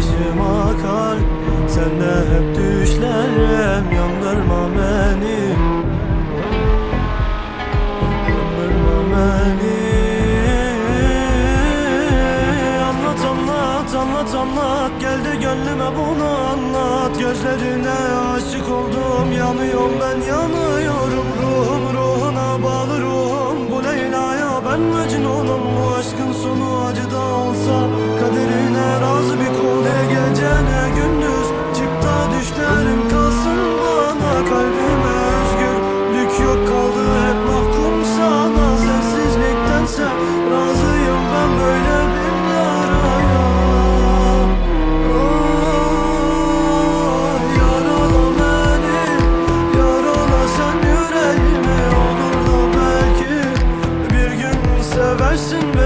başıma kal Sen de hep düşlerim Yandırma beni. Yandırma beni. Anlat anlat anlat anlat. Geldi gönlüme bunu anlat. Gözlerine aşık oldum. Yanıyorum ben yanıyorum Ruhum. Ruhuna bağlı ruhum. Bu Leyla'ya ben Mecnunum. Bu aşkın sonu olsa Kaderine razı bir kul Ne gece ne gündüz Çıktı düşlerim kalsın bana Kalbime özgürlük yok kaldı hep mahkum sana. Sensizliktense razıyım ben böyle bir yaraya. Oh, Yarala beni Yarala sen yüreğimi. Olur belki bir gün seversin beni